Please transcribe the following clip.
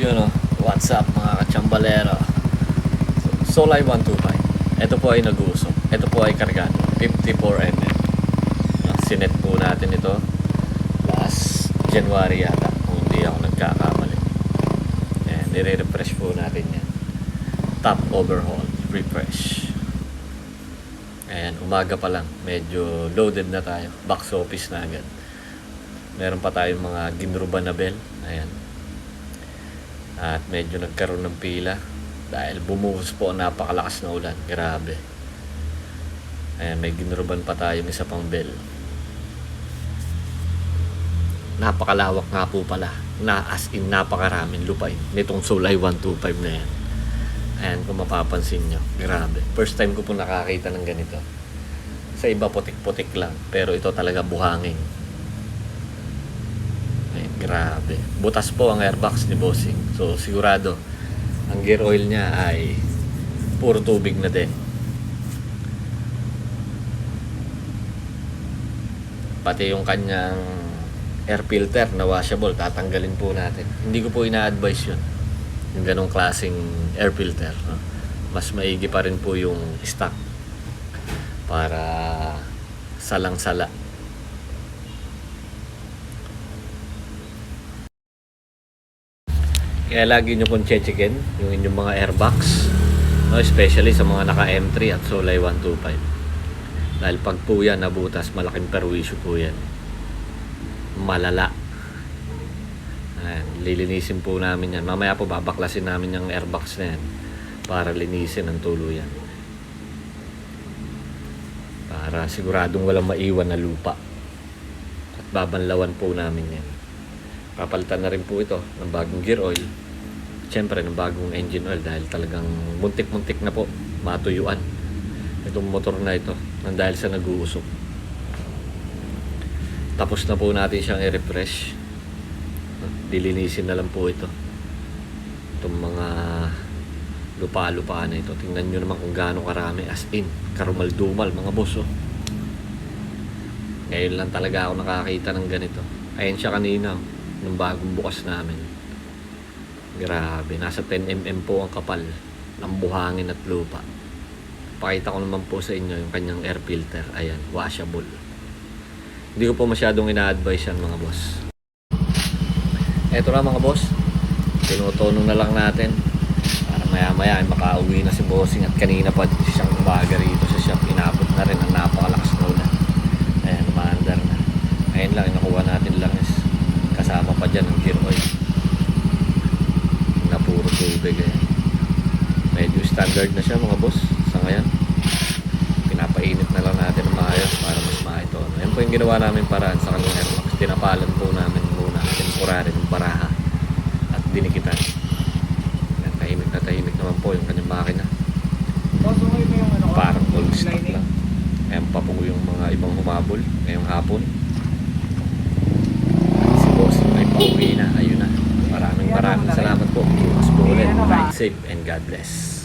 Yun o, what's up mga kachambalero? So, Solay 125. Ito po ay nag-uusok. Ito po ay kargado. 54mm. Ah, Sinet po natin ito last January yata. Kung hindi ako nagkakamali. Ayan, nire-refresh po natin yan. Top overhaul, refresh. Ayan, umaga pa lang. Medyo loaded na tayo. Box office na agad. Meron pa tayong mga ginruba na bell. Ayan. At medyo nagkaroon ng pila dahil bumuhos po napakalakas na ulan. Grabe. Ayan, may ginruban pa tayong isa pang bell. Napakalawak nga po pala. Na as in napakaraming lupain. Nitong Sulay 125 na yan. Ayan, kung mapapansin nyo. Grabe. First time ko po nakakita ng ganito. Sa iba putik-putik lang. Pero ito talaga buhangin. Grabe. Butas po ang airbox ni Bossing. So, sigurado, ang gear oil niya ay puro tubig na din. Pati yung kanyang air filter na washable, tatanggalin po natin. Hindi ko po ina-advise yun. Yung ganong klaseng air filter. no? Mas maigi pa rin po yung stock para salang-sala. Kaya lagi nyo pong checkin yung inyong mga airbox. No, especially sa mga naka M3 at Solay 125. Dahil pag po yan nabutas, malaking perwisyo po yan. Malala. Ayan, lilinisin po namin yan. Mamaya po babaklasin namin yung airbox na yan para linisin ang tuluyan. Para siguradong walang maiwan na lupa. At babanlawan po namin yan. Papalitan na rin po ito ng bagong gear oil. Siyempre ng bagong engine oil dahil talagang muntik-muntik na po matuyuan. Itong motor na ito nang dahil sa nag-uusok. Tapos na po natin siyang i-refresh. Dilinisin na lang po ito. Itong mga lupa-lupa na ito. Tingnan nyo naman kung gaano karami as in. Karumal-dumal mga boss oh. Ngayon lang talaga ako nakakita ng ganito. Ayan siya kanina. oh nung bagong bukas namin. Grabe, nasa 10mm po ang kapal ng buhangin at lupa. Pakita ko naman po sa inyo yung kanyang air filter. Ayan, washable. Hindi ko po masyadong ina-advise yan mga boss. Eto na mga boss. Tinutunong na lang natin. Para maya maya ay makauwi na si bossing at kanina pa siyang umaga rito sa shop. Inabot na rin ang napakalakas na ulan. Ayan, umaandar na. Ayun lang, inakuha natin lang is dyan ang gear oil. Na puro tubig eh. medyo standard na siya mga boss sa ngayon. Pinapainit na lang natin ng maayos para mas maito. Yan po yung ginawa namin paraan sa kanyang airbox tinapalan po namin muna temporary ng baraha at dinikitan. Yan, tahimik na tahimik naman po yung kanyang makina. Parang old stock lang. Ayan pa po yung mga ibang humabol ngayong hapon si Pauwi na. Ayun na. Maraming maraming salamat po. Mas po ulit. Ride safe and God bless.